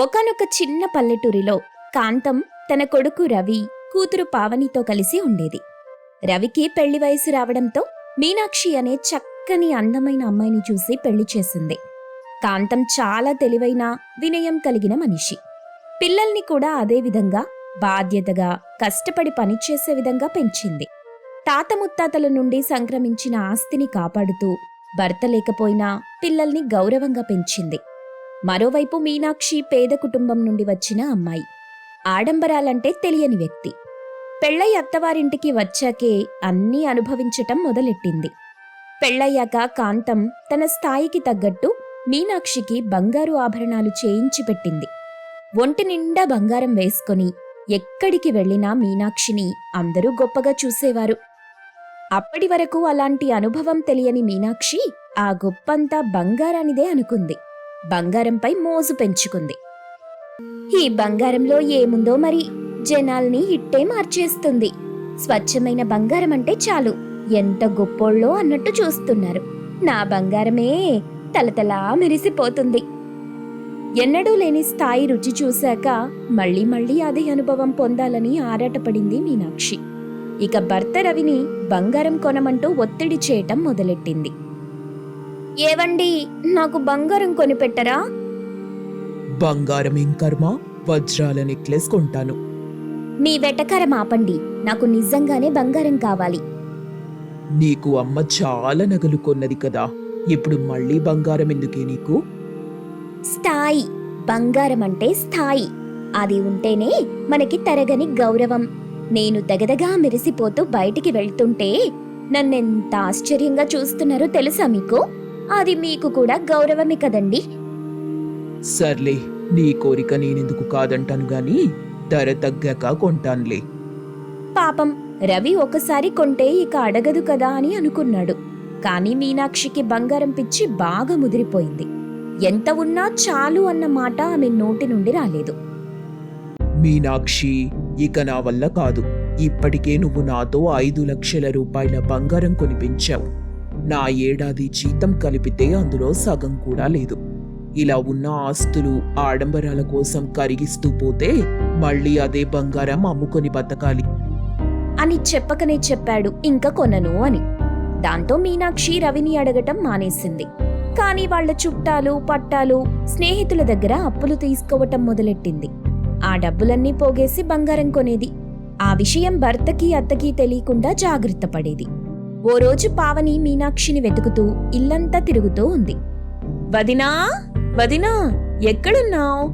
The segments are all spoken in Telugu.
ఒకనొక చిన్న పల్లెటూరిలో కాంతం తన కొడుకు రవి కూతురు పావనితో కలిసి ఉండేది. రవికి పెళ్ళి వయసు రావడంతో మీనాక్షి అనే చక్కని అందమైన అమ్మాయిని చూసి పెళ్ళి చేసింది. కాంతం చాలా తెలివైన వినయం కలిగిన మనిషి. పిల్లల్ని కూడా అదే విధంగా బాధ్యతగా కష్టపడి పనిచేసే విధంగా పెంచింది. తాత ముత్తాతల నుండి సంక్రమించిన ఆస్తిని కాపాడుతూ భర్త లేకపోయినా పిల్లల్ని గౌరవంగా పెంచింది. మరోవైపు మీనాక్షి పేద కుటుంబం నుండి వచ్చిన అమ్మాయి. ఆడంబరాలంటే తెలియని వ్యక్తి. పెళ్ళై అత్తవారింటికి వచ్చాకే అన్నీ అనుభవించటం మొదలెట్టింది. పెళ్ళయ్యాక కాంతం తన స్థాయికి తగ్గట్టు మీనాక్షికి బంగారు ఆభరణాలు చేయించి పెట్టింది. ఒంటి నిండా బంగారం వేసుకొని ఎక్కడికి వెళ్ళినా మీనాక్షిని అందరూ గొప్పగా చూసేవారు. అప్పటి వరకు అలాంటి అనుభవం తెలియని మీనాక్షి ఆ గొప్పంతా బంగారానిదే అనుకుంది. బంగారంపై మోజు పెంచుకుంది. ఈ బంగారంలో ఏముందో మరి? జనాల్ని ఇట్టే మార్చేస్తుంది. స్వచ్ఛమైన బంగారం అంటే చాలు. ఎంత గొప్పోళ్ళో అన్నట్టు చూస్తున్నారు. నా బంగారమే తలతలా మెరిసిపోతుంది. ఎన్నడూ లేని స్థాయి రుచి చూశాక మళ్ళీ మళ్ళీ అదే అనుభవం పొందాలని ఆరాటపడింది మీనాక్షి. ఇక భర్త రవిని బంగారం కొనమంటూ ఒత్తిడి చేయటం మొదలెట్టింది. ఏవండి నాకు బంగారం కొనిపెట్టరా? బంగారం ఏం కర్మ? వజ్రాల నెక్లెస్ కొంటాను. మీ వెటకరం ఆపండి నాకు నిజంగానే బంగారం కావాలి. నీకు అమ్మ చాలా నగలు కొన్నది కదా ఇప్పుడు మళ్ళీ బంగారం ఎందుకే నీకు? స్థాయి బంగారం అంటే స్థాయి. అది ఉంటేనే మనకి తరగని గౌరవం. నేను దగదగా మెరిసిపోతూ బయటికి వెళ్తుంటే నన్నెంత ఆశ్చర్యంగా చూస్తున్నారో తెలుసా మీకు? అది మీకు కూడా గౌరవమే కదండి. సర్లే నీ కోరిక నేనెందుకు కాదంటాను గాని ధర తగ్గాక కొంటానులే. పాపం రవి ఒకసారి కొంటే ఇక అడగదు కదా అని అనుకున్నాడు. కానీ మీనాక్షికి బంగారం పిచ్చి బాగా ముదిరిపోయింది. ఎంత ఉన్నా చాలు అన్న మాట ఆమె నోటి నుండి రాలేదు. మీనాక్షి ఇక నా వల్ల కాదు. ఇప్పటికే నువ్వు నాతో ఐదు లక్షల రూపాయల బంగారం కొనిపించావు. నా ఏడాది జీతం కలిపితే అందులో సగం కూడా లేదు. ఇలా ఉన్న ఆస్తులు ఆడంబరాల కోసం కరిగిస్తూ పోతే మళ్ళీ అదే బంగారం అమ్ముకొని బతకాలి. అని చెప్పకనే చెప్పాడు. ఇంకా కొనను అని. దాంతో మీనాక్షి రవిని అడగటం మానేసింది. కానీ వాళ్ళ చుట్టాలు పట్టాలు స్నేహితుల దగ్గర అప్పులు తీసుకోవటం మొదలెట్టింది. ఆ డబ్బులన్నీ పోగేసి బంగారం కొనేది. ఆ విషయం భర్తకి అత్తకి తెలియకుండా జాగ్రత్త పడేది. ఓ రోజు పావని మీనాక్షిని వెతుకుతూ ఇల్లంతా తిరుగుతూ ఉంది. వదినా వదినా ఎక్కడున్నావు?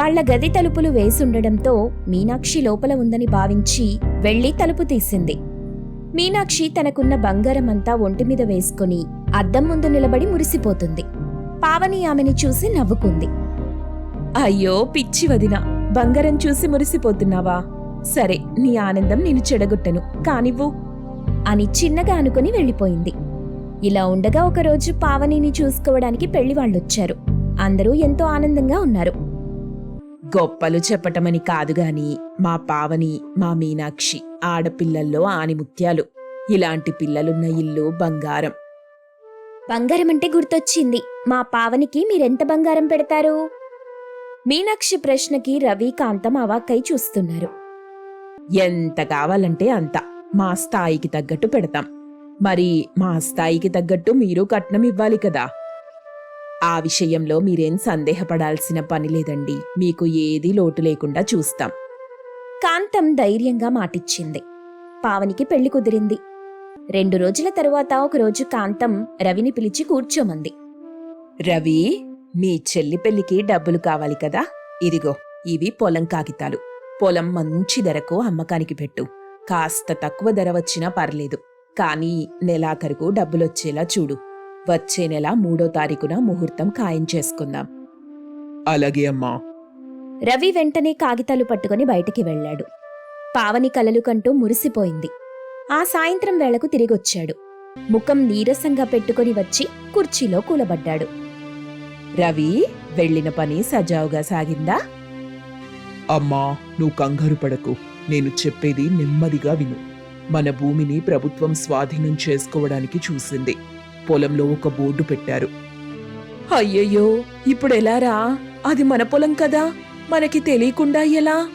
వాళ్ళ గది తలుపులు వేసుండడంతో మీనాక్షి లోపల ఉందని భావించి వెళ్ళి తలుపు తీసింది. మీనాక్షి తనకున్న బంగారం అంతా ఒంటి మీద వేసుకుని అద్దం ముందు నిలబడి మురిసిపోతుంది. పావని ఆమెని చూసి నవ్వుకుంది. అయ్యో పిచ్చి వదిన బంగారం చూసి మురిసిపోతున్నావా? సరే నీ ఆనందం నేను చెడగొట్టను. కానివ్వు. అని చిన్నగా అనుకుని వెళ్ళిపోయింది. ఇలా ఉండగా ఒకరోజు పావనిని చూసుకోవడానికి పెళ్ళి వాళ్ళొచ్చారు అందరూ ఎంతో ఆనందంగా ఉన్నారు. గొప్పలు చెప్పటమని కాదుగాని మా పావని మా మీనాక్షి ఆడపిల్లల్లో ఆనిముత్యాలు. ఇలాంటి పిల్లలున్న ఇల్లు బంగారం. బంగారం అంటే గుర్తొచ్చింది. మా పావనికి మీరెంత బంగారం పెడతారు? మీనాక్షి ప్రశ్నకి రవి కాంతం అవాక్కై చూస్తున్నారు. ఎంత కావాలంటే అంత. మా స్థాయికి తగ్గట్టు పెడతాం. మరి మా స్థాయికి తగ్గట్టు మీరు కట్నం ఇవ్వాలి కదా. ఆ విషయంలో మీరేం సందేహపడాల్సిన పని లేదండి. మీకు ఏదీ లోటు లేకుండా చూస్తాం. కాంతం ధైర్యంగా మాటిచ్చింది. పావనికి పెళ్ళి కుదిరింది. రెండు రోజుల తరువాత ఒకరోజు కాంతం రవిని పిలిచి కూర్చోమంది. రవి మీ చెల్లి పెళ్ళికి డబ్బులు కావాలి కదా? ఇదిగో ఇవి పొలం కాగితాలు. పొలం మంచి ధరకు అమ్మకానికి పెట్టు. కాస్త తక్కువ ధర వచ్చినా పర్లేదు. కానీ నెలాఖరుకు డబ్బులొచ్చేలా చూడు. వచ్చే నెల మూడో తారీఖున ముహూర్తం ఖాయం చేసుకుందాం. అలాగే అమ్మా. రవి వెంటనే కాగితాలు పట్టుకుని బయటికి వెళ్ళాడు. పావని కలలు కంటూ మురిసిపోయింది. ఆ సాయంత్రం వేళకు తిరిగొచ్చాడు. ముఖం నీరసంగా పెట్టుకుని వచ్చి కుర్చీలో కూలబడ్డాడు. రవి వెళ్ళిన పని సజావుగా సాగిందా? అమ్మా నువ్వు కంగారు పడకు. నేను చెప్పేది నెమ్మదిగా విను. మన భూమిని ప్రభుత్వం స్వాధీనం చేసుకోవడానికి చూసింది. పొలంలో ఒక బోర్డు పెట్టారు. అయ్యయ్యో! ఇప్పుడెలారా అది మన పొలం కదా! మనకి తెలియకుండా ఎలా?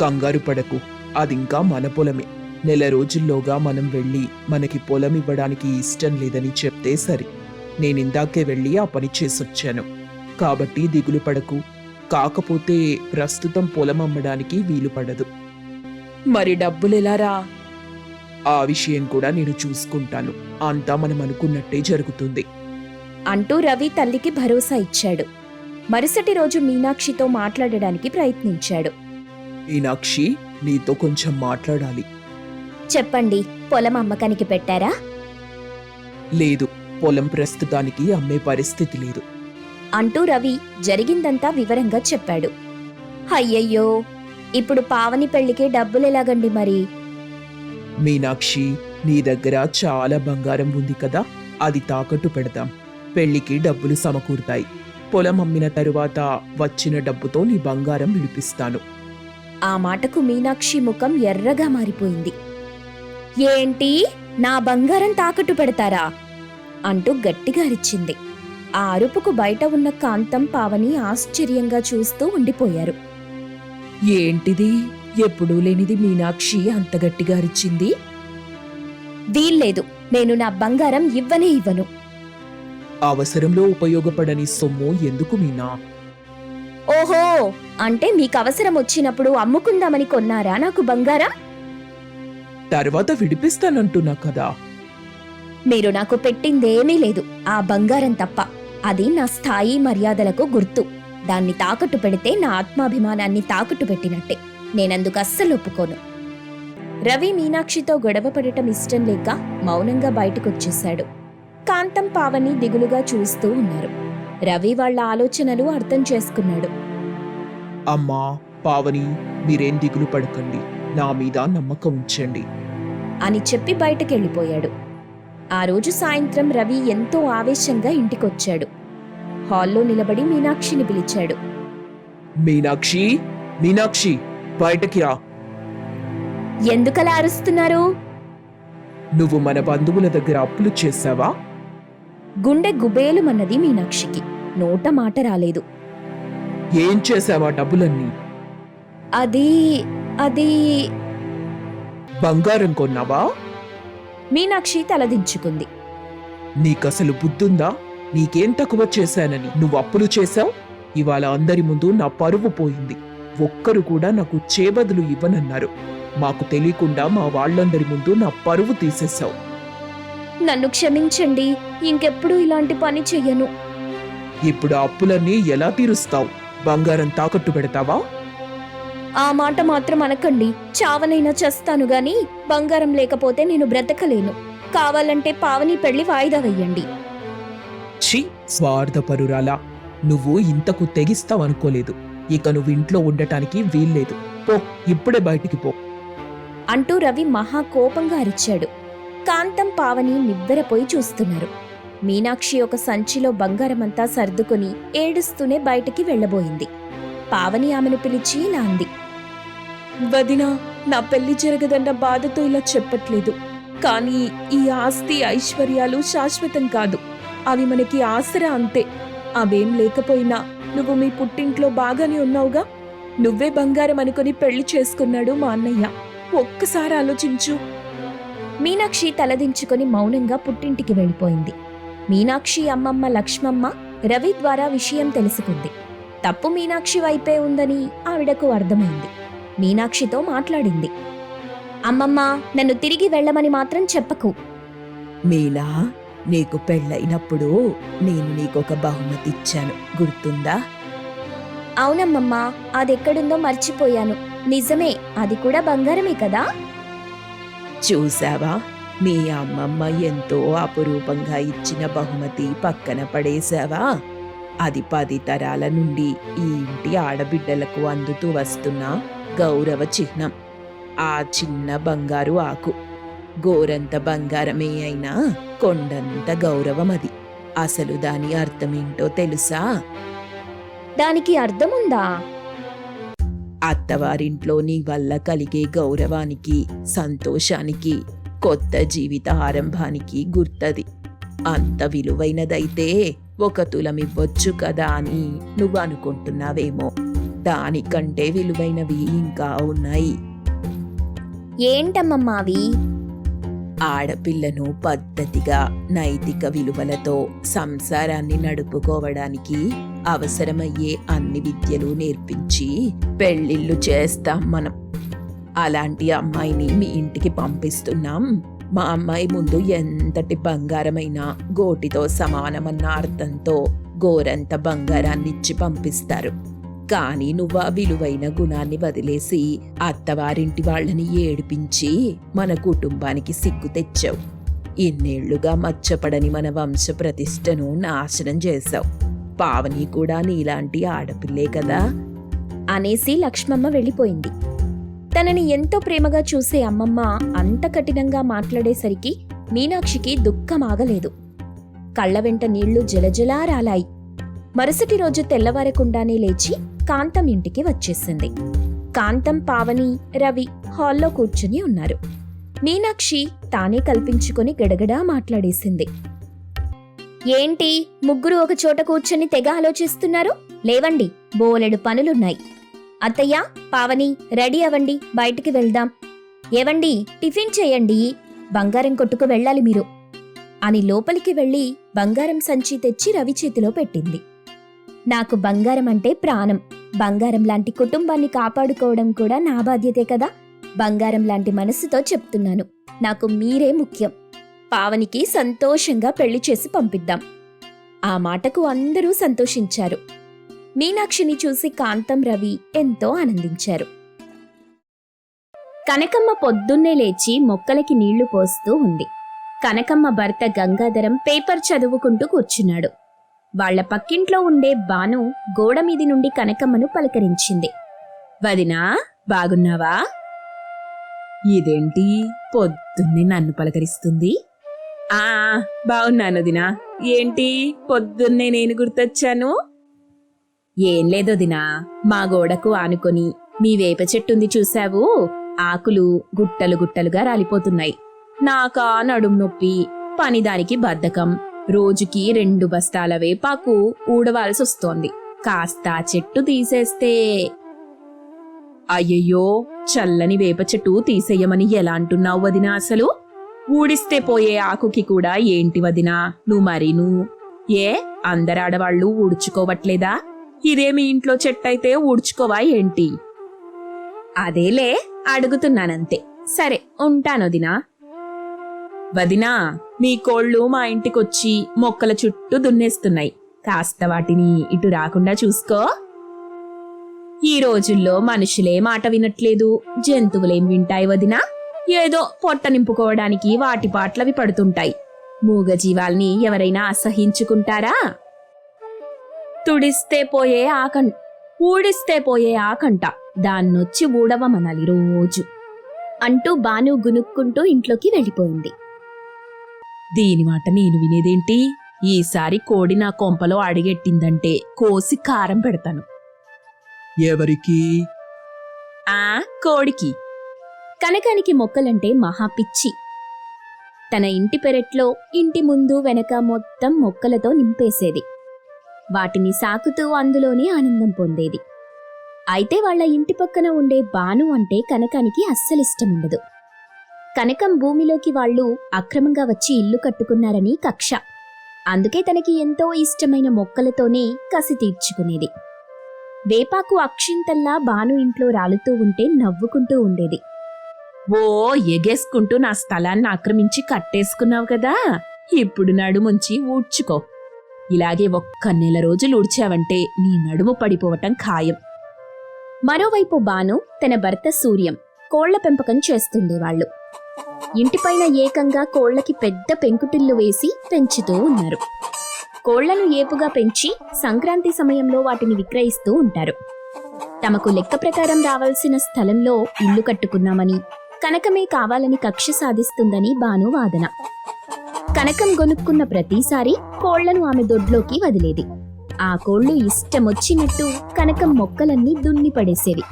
కంగారు పడకు. అదింకా మన పొలమే. నెల రోజుల్లోగా మనం వెళ్ళి మనకి పొలం ఇవ్వడానికి ఇష్టం లేదని చెప్తే సరి. నేనిందాకే వెళ్ళి ఆ పని చేసొచ్చాను. కాబట్టి దిగులు పడకు. కాకపోతే ప్రస్తుతం పొలం అమ్మడానికి వీలు పడదు. మరి డబ్బులెలారా? ఆ విషయం కూడా నేను చూసుకుంటాను. అంతా మనం అనుకున్నట్టే జరుగుతుంది. అంటూ రవి తల్లికి భరోసా ఇచ్చాడు. మరుసటి రోజు మీనాక్షితో మాట్లాడడానికి ప్రయత్నించాడు. మీనాక్షి నీతో కొంచెం మాట్లాడాలి. చెప్పండి పొలం అమ్మకానికి పెట్టారా? లేదు పొలం ప్రస్తుతానికి అమ్మే పరిస్థితి లేదు. అంటూ రవి జరిగిందంతా వివరంగా చెప్పాడు. అయ్యయ్యో ఇప్పుడు పావని పెళ్ళికి డబ్బులెలాగండి మరి? మీనాక్షి నీ దగ్గర చాలా బంగారం ఉంది కదా అది తాకట్టు పెడతాం. పెళ్ళికి డబ్బులు సమకూరుతాయి. పొలం అమ్మిన తరువాత వచ్చిన డబ్బుతో నీ బంగారం విడిపిస్తాను. ఆ మాటకు మీనాక్షి ముఖం ఎర్రగా మారిపోయింది. ఏంటి? నా బంగారం తాకట్టు పెడతారా? అంటూ గట్టిగా అరిచింది. ఆ అరుపుకు బయట ఉన్న కాంతం పావని ఆశ్చర్యంగా చూస్తూ ఉండిపోయారు. ఏంటిది? ఎప్పుడూ లేనిది మీనాక్షి అంత గట్టిగా అరిచింది? వీల్లేదు నేను నా బంగారం ఇవ్వనే ఇవ్వను. అవసరంలో ఉపయోగపడని సొమ్ము ఎందుకు మీనా? ఓహో అంటే మీకు అవసరం వచ్చినప్పుడు అమ్ముకుందామని కొన్నారా నాకు బంగారం? తర్వాత విడిపిస్తానంటున్నా కదా. మీరు నాకు పెట్టిందేమీ లేదు ఆ బంగారం తప్ప. అది నా స్థాయి మర్యాదలకు గుర్తు. దాన్ని తాకట్టు పెడితే నా ఆత్మాభిమానాన్ని తాకట్టు పెట్టినట్టే. నేనందుకు అస్సలు ఒప్పుకోను. రవి మీనాక్షితో గొడవ పడటం ఇష్టం లేక మౌనంగా బయటకొచ్చేశాడు. కాంతం పావని దిగులుగా చూస్తూ ఉన్నారు. రవి వాళ్ళ ఆలోచనలు అర్థం చేసుకున్నాడు. అమ్మా పావని మీరేం దిగులు పడకండి. నా మీద నమ్మకం ఉంచండి. అని చెప్పి బయటకెళ్ళిపోయాడు. ఆ రోజు సాయంత్రం రవి ఎంతో ఆవేశంగా ఇంటికొచ్చాడు. హాల్లో నిలబడి మీనాక్షిని పిలిచాడు. మీనాక్షి మీనాక్షి బయటకి రా ఎందుకలా అరుస్తున్నారు? నువ్వు మన బంధువుల దగ్గర అప్పులు చేశావా? గుండె గుబేలుమన్నది మీనాక్షికి. నోట మాట రాలేదు. ఏం చేశావా డబ్బులన్నీ? అది అది బంగారం కొన్నావా? మీనాక్షి తలదించుకుంది. నీకసలు బుద్ధుందా? నీకేం తక్కువ చేశానని నువ్వు అప్పులు చేశావు? ఇవాళ అందరి ముందు నా పరువు పోయింది. ఒక్కరు కూడా నాకు చేబదులు ఇవ్వనన్నారు. మాకు తెలియకుండా మా వాళ్ళందరి ముందు నా పరువు తీసేశావు. నన్ను క్షమించండి ఇంకెప్పుడు ఇలాంటి పని చెయ్యను. ఇప్పుడు ఆ అప్పులన్నీ ఎలా తీరుస్తావు? బంగారం తాకట్టు పెడతావా? ఆ మాట మాత్రం అనకండి. చావనైనా చేస్తాను గాని బంగారం లేకపోతే నేను బ్రతకలేను. కావాలంటే పావని పెళ్ళి వాయిదా వెయ్యండి ఛీ స్వార్థపరురాలా. నువ్వు ఇంతకు తెగిస్తావనుకోలేదు ఇక నువ్వు ఇంట్లో ఉండటానికి వీల్లేదు. పో ఇప్పుడే బయటికి పో. అంటూ రవి మహా కోపంగా అరిచాడు. కాంతం పావని నివ్వెరపోయి చూస్తున్నారు. మీనాక్షి ఒక సంచిలో బంగారమంతా సర్దుకొని ఏడుస్తూనే బయటికి వెళ్ళబోయింది. పావని ఆమెను పిలిచి ఇలా అంది. వదినా నా పెళ్ళి జరగదన్న బాధతో ఇలా చెప్పట్లేదు. కానీ ఈ ఆస్తి ఐశ్వర్యాలు శాశ్వతం కాదు. అవి మనకి ఆసరా అంతే. అవేం లేకపోయినా నువ్వు మీ పుట్టింట్లో బాగానే ఉన్నావుగా? నువ్వే బంగారం అనుకుని పెళ్ళి చేసుకున్నాడు మా అన్నయ్య. ఒక్కసారి ఆలోచించు. మీనాక్షి తలదించుకొని మౌనంగా పుట్టింటికి వెళ్ళిపోయింది. మీనాక్షి అమ్మమ్మ లక్ష్మమ్మ రవి ద్వారా విషయం తెలుసుకుంది. తప్పు మీనాక్షి వైపే ఉందని ఆవిడకు అర్థమైంది. మీనాక్షితో మాట్లాడింది. అమ్మమ్మ నన్ను తిరిగి వెళ్ళమని మాత్రం చెప్పకు. మీనా నీకు పెళ్ళైనప్పుడు నేను నీకొక బహుమతి ఇచ్చాను. గుర్తుందా? అవునమ్మమ్మ అదెక్కడుందో మర్చిపోయాను. నిజమే అది కూడా బంగారమే కదా? చూసావా? మీ అమ్మమ్మ ఎంతో అపురూపంగా ఇచ్చిన బహుమతి పక్కన పడేశావా? అది పది తరాల నుండి ఈ ఇంటి ఆడబిడ్డలకు అందుతూ వస్తున్న. గౌరవ చిహ్నం. ఆ చిన్న బంగారు ఆకు. గోరంత బంగారమే అయినా కొండంత గౌరవం అది అసలు దాని అర్థమేంటో తెలుసా? దానికి అర్థముందా? అత్తవారింట్లో నీ వల్ల కలిగే గౌరవానికి సంతోషానికి కొత్త జీవిత ఆరంభానికి గుర్తది. అంత విలువైనదైతే ఒక తులం ఇవ్వొచ్చు కదా అని నువ్వు అనుకుంటున్నావేమో దానికంటే విలువైనవి ఇంకా ఉన్నాయి. ఏంటమ్మమ్మా అవి? ఆడపిల్లను పద్ధతిగా నైతిక విలువలతో సంసారాన్ని నడుపుకోవడానికి అవసరమయ్యే అన్ని విద్యలు నేర్పించి పెళ్ళిళ్ళు చేస్తాం మనం. అలాంటి అమ్మాయిని మీ ఇంటికి పంపిస్తున్నాం. మా అమ్మాయి ముందు ఎంతటి బంగారమైనా గోటితో సమానమన్న అర్థంతో గోరంత బంగారాన్నిచ్చి పంపిస్తారు. కానీ నువ్వు ఆ విలువైన గుణాన్ని వదిలేసి అత్తవారింటి వాళ్ళని ఏడిపించి మన కుటుంబానికి సిగ్గు తెచ్చావు. ఇన్నేళ్ళుగా మచ్చపడని మన వంశ ప్రతిష్టను నాశనం చేశావు. పావని కూడా నీలాంటి ఆడపిల్లే కదా? అనేసి లక్ష్మమ్మ వెళ్ళిపోయింది. తనని ఎంతో ప్రేమగా చూసే అమ్మమ్మ అంత కఠినంగా మాట్లాడేసరికి మీనాక్షికి దుఃఖం ఆగలేదు. కళ్ళ వెంట నీళ్ళు జలజలా రాలాయి మరుసటి రోజు తెల్లవారకుండానే లేచి కాంతం ఇంటికి వచ్చేసింది. కాంతం పావని రవి హాల్లో కూర్చుని ఉన్నారు. మీనాక్షి తానే కల్పించుకుని గడగడా మాట్లాడేసింది. ఏంటి ముగ్గురు ఒక చోట కూర్చొని తెగ ఆలోచిస్తున్నారు? లేవండి బోలెడు పనులున్నాయి. అత్తయ్య పావని రెడీ అవ్వండి బయటికి వెళ్దాం. ఏవండి టిఫిన్ చేయండి బంగారం కొట్టుకు వెళ్ళాలి మీరు. అని లోపలికి వెళ్ళి బంగారం సంచి తెచ్చి రవి చేతిలో పెట్టింది. నాకు బంగారం అంటే ప్రాణం. బంగారం లాంటి కుటుంబాన్ని కాపాడుకోవడం కూడా నా బాధ్యతే కదా? బంగారం లాంటి మనసుతో చెప్తున్నాను. నాకు మీరే ముఖ్యం. పావనికి సంతోషంగా పెళ్ళి చేసి పంపిద్దాం. ఆ మాటకు అందరూ సంతోషించారు. మీనాక్షిని చూసి కాంతం రవి ఎంతో ఆనందించారు. కనకమ్మ పొద్దున్నే లేచి మొక్కలకి నీళ్ళు పోస్తూ ఉంది. కనకమ్మ భర్త గంగాధరం పేపర్ చదువుకుంటూ కూర్చున్నాడు. వాళ్ళ పక్కింట్లో ఉండే బాను గోడ మీది నుండి కనకమ్మను పలకరించింది. వదినా బాగున్నావా? ఇదేంటి? పొద్దున్నే నన్ను పలకరిస్తుంది? ఆ బాగున్నాను దినా ఏంటి? పొద్దున్నే నేను గుర్తొచ్చాను? ఏం లేదు దినా మా గోడకు ఆనుకొని మీ వేప చెట్టుంది చూశావు? ఆకులు గుట్టలు గుట్టలుగా రాలిపోతున్నాయి. నాకా నడుం నొప్పి పనిదానికి బద్ధకం. రోజుకి రెండు బస్తాల వేపాకు ఊడవాల్సి వస్తోంది కాస్త చెట్టు తీసేస్తే. అయ్యయ్యో చల్లని వేప చెట్టు తీసేయమని ఎలా అంటున్నావు వదినా అసలు? ఊడిస్తే పోయే ఆకుకి కూడా ఏంటి వదినా? నువ్వు మరీను. ఏ అందరాడవాళ్ళు ఊడ్చుకోవట్లేదా? ఇదే మీ ఇంట్లో చెట్టయితే ఊడ్చుకోవా ఏంటి? అదేలే అడుగుతున్నానంతే. సరే ఉంటాను వదినా మీ కోళ్ళు మా ఇంటికొచ్చి మొక్కల చుట్టూ దున్నేస్తున్నాయి. కాస్త వాటిని ఇటు రాకుండా చూసుకో. ఈ రోజుల్లో మనుషులే మాట వినట్లేదు. జంతువులేం వింటాయి వదినా? ఏదో పొట్ట నింపుకోవడానికి వాటి పాటలవి పడుతుంటాయి. మూగజీవాల్ని ఎవరైనా అసహించుకుంటారా? తుడిస్తే పోయే ఆకం ఊడిస్తే పోయే ఆకంట. దాన్నొచ్చి ఊడవమనాలి రోజు. అంటూ బాను గునుక్కుంటూ ఇంట్లోకి వెళ్ళిపోయింది. దీని మాట నేను వినేదేంటి? ఈసారి కోడి నా కొంపలో అడిగెట్టిందంటే కోసి కారం పెడతాను. ఎవరికి? ఆ కోడికి. కనకానికి మొక్కలంటే మహా పిచ్చి. తన ఇంటి పెరట్లో ఇంటి ముందు వెనక మొత్తం మొక్కలతో నింపేసేది. వాటిని సాకుతూ అందులోనే ఆనందం పొందేది. అయితే వాళ్ళ ఇంటి పక్కన ఉండే బాను అంటే కనకానికి అస్సలిష్టముండదు. కనకం భూమిలోకి వాళ్ళు అక్రమంగా వచ్చి ఇల్లు కట్టుకున్నారని కక్ష. అందుకే తనకి ఎంతో ఇష్టమైన మొక్కలతోనే కసి తీర్చుకునేది. వేపాకు అక్షింతల్లా బాను ఇంట్లో రాలుతూ ఉంటే నవ్వుకుంటూ ఉండేది. ఓ ఎగేసుకుంటూ నా స్థలాన్ని ఆక్రమించి కట్టేసుకున్నావు కదా! ఇప్పుడు నడుముంచి ఊడ్చుకో. ఇలాగే ఒక్క నెల రోజులు ఊడ్చావంటే నీ నడుము పడిపోవటం ఖాయం. మరోవైపు బాను తన భర్త సూర్యం కోళ్ళ పెంపకం చేస్తుండేవాళ్ళు. ఇంటిపైన ఏకంగా కోళ్ళకి పెద్ద పెంకుటిల్లు వేసి పెంచుతూ ఉన్నారు. కోళ్ళను ఏపుగా పెంచి సంక్రాంతి సమయంలో వాటిని విక్రయిస్తూ ఉంటారు. తమకు లెక్క ప్రకారం రావాల్సిన స్థలంలో ఇల్లు కట్టుకున్నామని కనకమే కావాలని కక్ష సాధిస్తుందని భాను వాదన. కనకం గొనుక్కున్న ప్రతిసారి కోళ్ళను ఆమె దొడ్లోకి వదిలేది. ఆ కోళ్ళు ఇష్టమొచ్చినట్టు కనకం మొక్కలన్నీ దున్ని పడేసేవి.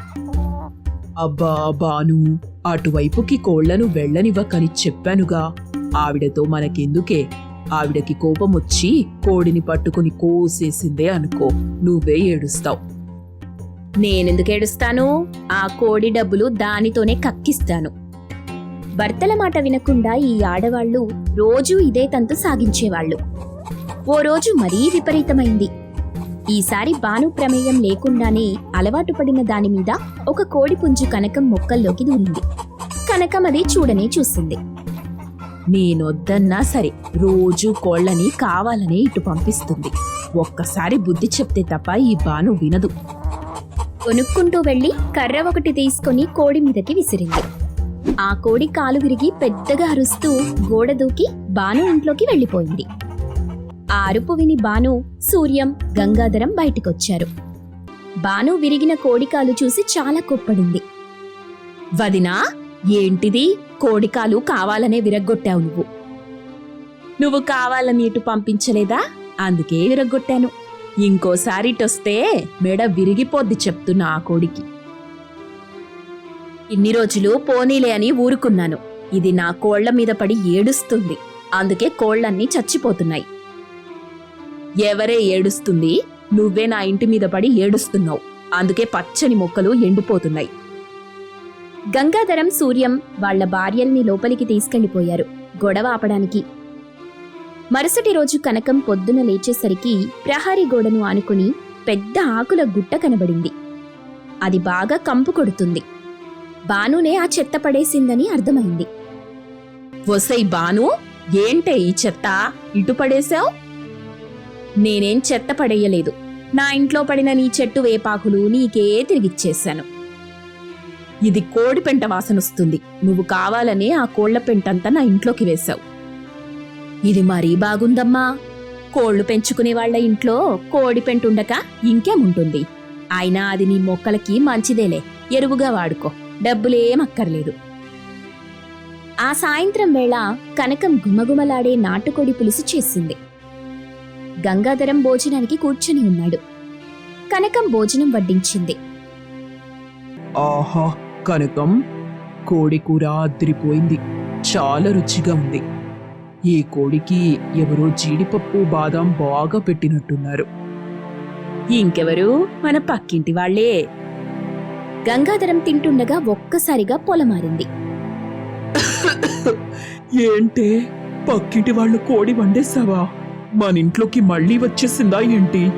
అబ్బా బాను అటువైపుకి కోళ్ళను వెళ్ళనివ్వకని చెప్పానుగా. ఆవిడతో మనకెందుకే? ఆవిడకి కోపం వచ్చి కోడిని పట్టుకుని కోసేసిందే అనుకో నువ్వే ఏడుస్తావు. నేనెందుకు ఏడుస్తాను? ఆ కోడి డబ్బులు దానితోనే కక్కిస్తాను. భర్తల మాట వినకుండా ఈ ఆడవాళ్ళు రోజూ ఇదే తంతు సాగించేవాళ్ళు ఓ రోజు మరీ విపరీతమైంది. ఈసారి బాను ప్రమేయం లేకుండానే అలవాటు పడిన దాని మీద ఒక కోడి పుంజు కనకం మొక్కల్లోకి దూరింది. కనకం అది చూడనే చూసింది నేనొద్దన్నా సరే రోజూ కోళ్ళని కావాలనే ఇటు పంపిస్తుంది. ఒక్కసారి బుద్ధి చెప్తే తప్ప ఈ బాను వినదు. కొనుక్కుంటూ వెళ్ళి కర్ర ఒకటి తీసుకొని కోడి మీదకి విసిరింది. ఆ కోడి కాలు విరిగి పెద్దగా అరుస్తూ గోడ దూకి బాను ఇంట్లోకి వెళ్ళిపోయింది. ఆ అరుపు విని బాను సూర్యం గంగాధరం బయటికొచ్చారు. బాను విరిగిన కోడికాలు చూసి చాలా కుప్పడింది. వదినా ఏంటిది? కోడికాలు కావాలనే విరగ్గొట్టావు నువ్వు. నువ్వు కావాలని ఇటు పంపించలేదా? అందుకే విరగ్గొట్టాను. ఇంకోసారి ఇటొస్తే మెడ విరిగిపోద్ది చెప్తున్నా ఆ కోడికి. ఇన్ని రోజులు పోనీలే అని ఊరుకున్నాను. ఇది నా కోళ్ళ మీద పడి ఏడుస్తుంది. అందుకే కోళ్ళన్నీ చచ్చిపోతున్నాయి. ఎవరే ఏడుస్తుంది? నువ్వే నా ఇంటి మీద పడి ఏడుస్తున్నావు. అందుకే పచ్చని మొక్కలు ఎండిపోతున్నాయి. గంగాధరం సూర్యం వాళ్ళ భార్యల్ని లోపలికి తీసుకెళ్ళిపోయారు గొడవ ఆపడానికి. మరుసటి రోజు కనకం పొద్దున లేచేసరికి ప్రహారీ గోడను ఆనుకుని పెద్ద ఆకుల గుట్ట కనబడింది. అది బాగా కంపు కొడుతుంది. బానునే ఆ చెత్త పడేసిందని అర్థమైంది. వసై బాను ఏంటే ఈ చెత్త? ఇటు పడేశావు? నేనేం చెత్త పడేయలేదు. నా ఇంట్లో పడిన నీ చెట్టు వేపాకులు నీకే తిరిగిచ్చేశాను. ఇది కోడి పెంట వాసనొస్తుంది. నువ్వు కావాలనే ఆ కోళ్ళ పెంటంతా నా ఇంట్లోకి వేశావు. ఇది మరీ బాగుందమ్మా. కోళ్ళు పెంచుకునే వాళ్ళ ఇంట్లో కోడి పెంటుండక ఇంకేముంటుంది అయినా అది నీ మొక్కలకి మంచిదేలే. ఎరువుగా వాడుకో. డబ్బులేమక్కర్లేదు ఆ సాయంత్రం వేళ కనకం గుమగుమలాడే నాటుకోడి పులుసు చేసింది. గంగాధరం భోజనానికి కూర్చుని ఉన్నాడు. కనకం భోజనం వడ్డించింది. ఆహా కనకం కోడి కూర అదిరిపోయింది చాలా రుచిగా ఉంది. ఈ కోడికి ఎవరో జీడిపప్పు బాదం బాగా పెట్టినట్టున్నారు. ఇంకెవరు? మన పక్కింటి వాళ్ళే. గంగాధరం తింటుండగా ఒక్కసారిగా పొలమారింది. ఏంటే? పక్కింటి వాళ్ళు కోడి వండేసావా మన ఇంట్లోకి మళ్ళీ వచ్చేసిందా ఏంటి?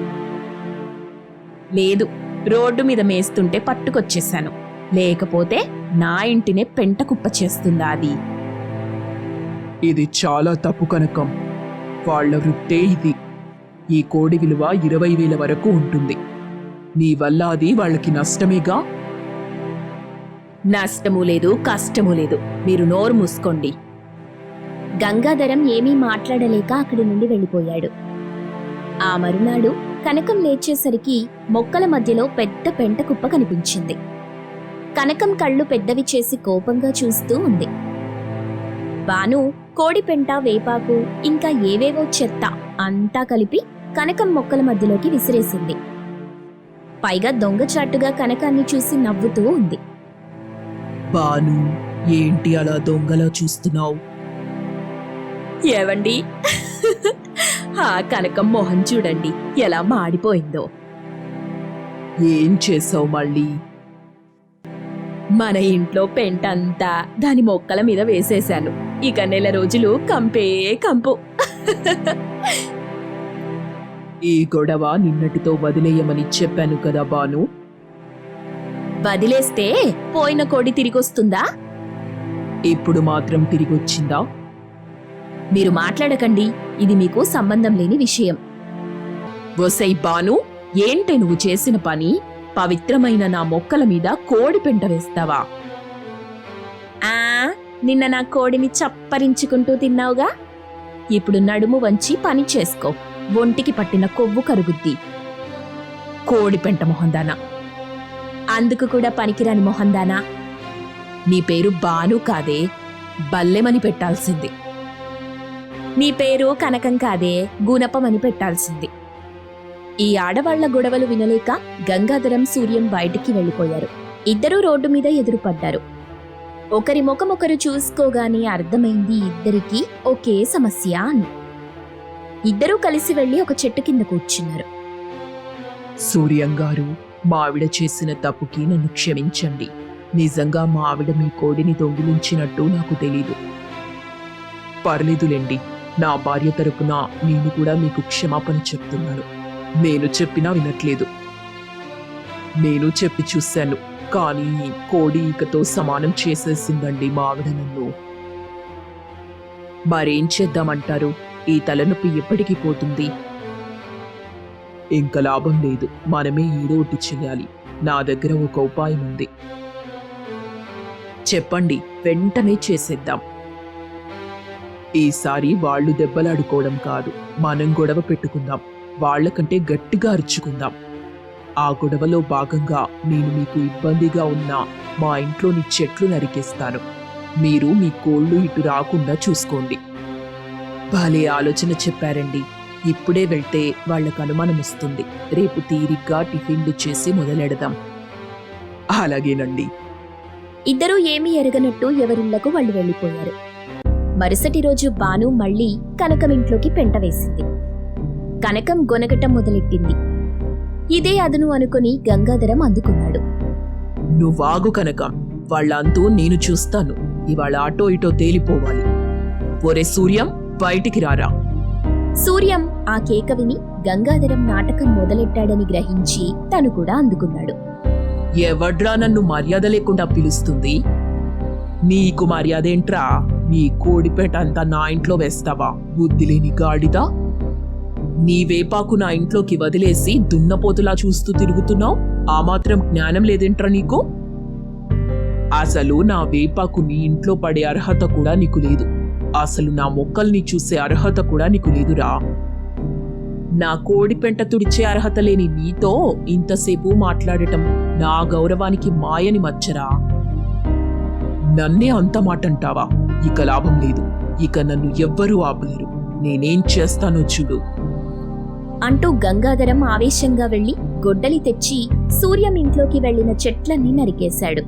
లేదు రోడ్డు మీద మేస్తుంటే పట్టుకొచ్చేశాను. లేకపోతే నా ఇంటినే పెంట కుప్ప చేస్తుందా అది? ఇది చాలా తప్పు కనకం. వాళ్ళ వృత్తే ఇది. ఈ కోడి విలువ ఇరవై వేల వరకు ఉంటుంది. నీ వల్ల అది వాళ్ళకి నష్టమేగా? నష్టము లేదు కష్టము లేదు. మీరు నోరు మూసుకోండి. గంగాధరం ఏమీ మాట్లాడలేక అక్కడి నుండి వెళ్ళిపోయాడు. ఆ మరునాడు కనకం లేచేసరికి మొక్కల మధ్యలో పెద్ద పెంట కుప్ప కనిపించింది. కనకం కళ్ళు పెద్దవి చేసి కోపంగా చూస్తూ ఉంది. బాను కోడిపెంట వేపాకు ఇంకా ఏవేవో చెత్త అంతా కలిపి కనకం మొక్కల మధ్యలోకి విసిరేసింది. పైగా దొంగచాటుగా కనకాన్ని చూసి నవ్వుతూ ఉంది. బాను ఏంటి అలా దొంగలా చూస్తున్నావు? ఏవండి? ఆ కనకం మొహం చూడండి ఎలా మాడిపోయిందో. ఏం చేసావు మళ్ళీ? మన ఇంట్లో పెంట అంతా దాని మొక్కల మీద వేసేశాను. ఇక నెల రోజులు కంపే కంపు. ఈ గొడవ నిన్నటితో వదిలేయమని చెప్పాను కదా బాను. వదిలేస్తే పోయిన కోడి తిరిగొస్తుందా? ఇప్పుడు మాత్రం తిరిగొచ్చిందా? మీరు మాట్లాడకండి ఇది మీకు సంబంధం లేని విషయం. ఒసై బాను ఏంటి నువ్వు చేసిన పని? పవిత్రమైన నా మొక్కల మీద కోడి పెంట వేస్తావా? ఆ నిన్న నా కోడిని చప్పరించుకుంటూ తిన్నావుగా? ఇప్పుడు నడుము వంచి పని చేసుకో ఒంటికి పట్టిన కొవ్వు కరుగుద్ది. కోడి పెంట మొహందానా? అందుకు కూడా పనికిరాని మొహందానా? నీ పేరు బాను కాదే బల్లెమని పెట్టాల్సింది. నీ పేరు కనకం కాదే గుణపమని పెట్టాల్సింది. ఈ ఆడవాళ్ళ గొడవలు వినలేక గంగాధరం సూర్యం బయటికి వెళ్ళిపోయారు. ఇద్దరూ రోడ్డు మీద ఎదురుపడ్డారు. ఒకరి ముఖమొకరు చూసుకోగానే అర్థమైంది ఇద్దరికీ ఒకే సమస్య అని. ఇద్దరూ కలిసి వెళ్ళి ఒక చెట్టు కింద కూర్చున్నారు. సూర్యం గారు చేసిన తప్పుకి నన్ను క్షమించండి. నిజంగా మా ఆవిడ మీ కోడిని దొంగిలించినట్టు నాకు తెలీదు. పర్లేదులేండి. నా భార్య తరపున నేను కూడా మీకు క్షమాపణ చెప్తున్నాను. నేను చెప్పినా వినట్లేదు. నేను చెప్పి చూశాను కానీ కోడి ఈకతో సమానం చేసేసిందండి మా ఆవిడ నన్ను. మరేం చేద్దామంటారు? ఈ తలనొప్పి ఎప్పటికీ పోతుంది? ఇంకా లాభం లేదు. మనమే ఏదో ఒకటి చేయాలి. నా దగ్గర ఒక ఉపాయం ఉంది. చెప్పండి వెంటనే చేసేద్దాం. ఈసారి వాళ్ళు దెబ్బలాడుకోవడం కాదు. మనం గొడవ పెట్టుకుందాం. వాళ్ళకంటే గట్టిగా అరుచుకుందాం. ఆ గొడవలో భాగంగా నేను మీకు ఇబ్బందిగా ఉన్న మా ఇంట్లోని చెట్లు నరికేస్తాను. మీరు మీ కోళ్ళు ఇటు రాకుండా చూసుకోండి. భలే ఆలోచన చెప్పారండి. ఇప్పుడే వెళ్తే వాళ్ళకు అనుమానం వస్తుంది. రేపు తీరిగ్గా టిఫిన్లు చేసి మొదలెడదాం. అలాగేనండి. ఇద్దరూ ఏమీ ఎరగనట్టు ఎవరిళ్ళకు వాళ్ళు వెళ్ళిపోయారు. మరుసటి రోజు బాను మళ్ళీ కనకం ఇంట్లోకి పెంట వేసింది. కనకం గొనగటం మొదలెట్టింది. ఇదే అదును అనుకుని గంగాధరం అందుకున్నాడు. నువ్వాగు కనుక. వాళ్ళంతూ నేను చూస్తాను. ఇవాళ ఆటో ఇటో తేలిపోవాలి. ఒరే సూర్యం బయటికి రారా. సూర్యం ఆ కేక విని గంగాధరం నాటకం మొదలెట్టాడని గ్రహించి తను కూడా అందుకున్నాడు. ఎవడ్రా నన్ను మర్యాద లేకుండా పిలుస్తుంది? నీకు మర్యాదేంట్రా నీ కోడిపేట అంతా నా ఇంట్లో వేస్తావా? బుద్ధి లేని గాడిదా? నీ వేపాకు నా ఇంట్లోకి వదిలేసి దున్నపోతులా చూస్తూ తిరుగుతున్నావు? ఆ మాత్రం జ్ఞానం లేదేంట్రా నీకు? అసలు నా వేపాకు నీ ఇంట్లో పడే అర్హత కూడా నీకు లేదు. అసలు నా మొక్కల్ని చూసే అర్హత కూడా నీకు లేదురా. నా కోడి పెంట తుడిచే అర్హత లేని నీతో ఇంతసేపు మాట్లాడటం నా గౌరవానికి మాయని మచ్చరా. నన్నే అంత మాట అంటావా ఇక లాభం లేదు. ఇక నన్ను ఎవ్వరూ ఆపలేరు. నేనేం చేస్తానో చూడు. అంటూ గంగాధరం ఆవేశంగా వెళ్ళి గొడ్డలి తెచ్చి సూర్యం ఇంట్లోకి వెళ్ళిన చెట్లన్నీ నరికేశాడు.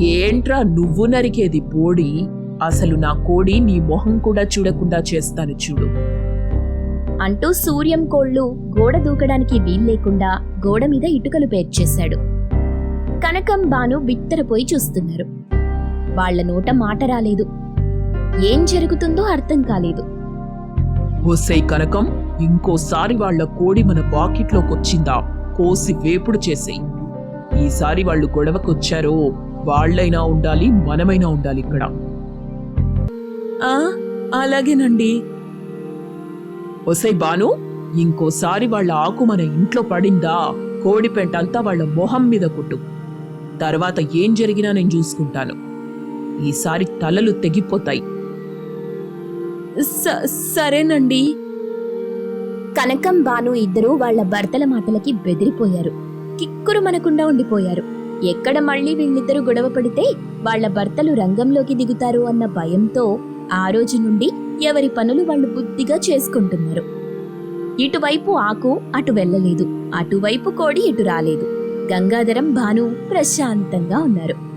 ఏంట్రా నువ్వు నరికేది పోడి? అసలు నా కోడి నీ మొహం కూడా చూడకుండా చేస్తాను చూడు. అంటూ సూర్యం కోళ్ళు గోడ దూకడానికి వీల్లేకుండా గోడ మీద ఇటుకలు పేర్చేశాడు. కనకం బాను బిత్తరపోయి చూస్తున్నారు. వాళ్ళ నోట మాట రాలేదు. ఏం జరుగుతుందో అర్థం కాలేదు. ఒసై కనకం ఇంకోసారి వాళ్ళ కోడి మన వచ్చిందా కోసి వేపుడు చేసేయి ఈసారి వాళ్ళు గొడవకొచ్చారో వాళ్ళైనా ఉండాలి మనమైనా ఉండాలి ఇక్కడ. అలాగేనండి. ఒసై బాను ఇంకోసారి వాళ్ళ ఆకు మన ఇంట్లో పడిందా? కోడి పెంట అంతా వాళ్ళ మొహం మీద కొట్టు. తర్వాత ఏం జరిగినా నేను చూసుకుంటాను. ఈసారి తలలు తెగిపోతాయి. సరేనండి. కనకం బాను ఇద్దరూ వాళ్ళ భర్తల మాటలకి బెదిరిపోయారు. కిక్కురు మనకుండా ఉండిపోయారు. ఎక్కడ మళ్ళీ వీళ్ళిద్దరూ గొడవ పడితే వాళ్ళ భర్తలు రంగంలోకి దిగుతారు అన్న భయంతో ఆ రోజు నుండి ఎవరి పనులు వాళ్ళు బుద్ధిగా చేసుకుంటున్నారు. ఇటువైపు ఆకు అటు వెళ్ళలేదు. అటువైపు కోడి ఇటు రాలేదు. గంగాధరం భాను ప్రశాంతంగా ఉన్నారు.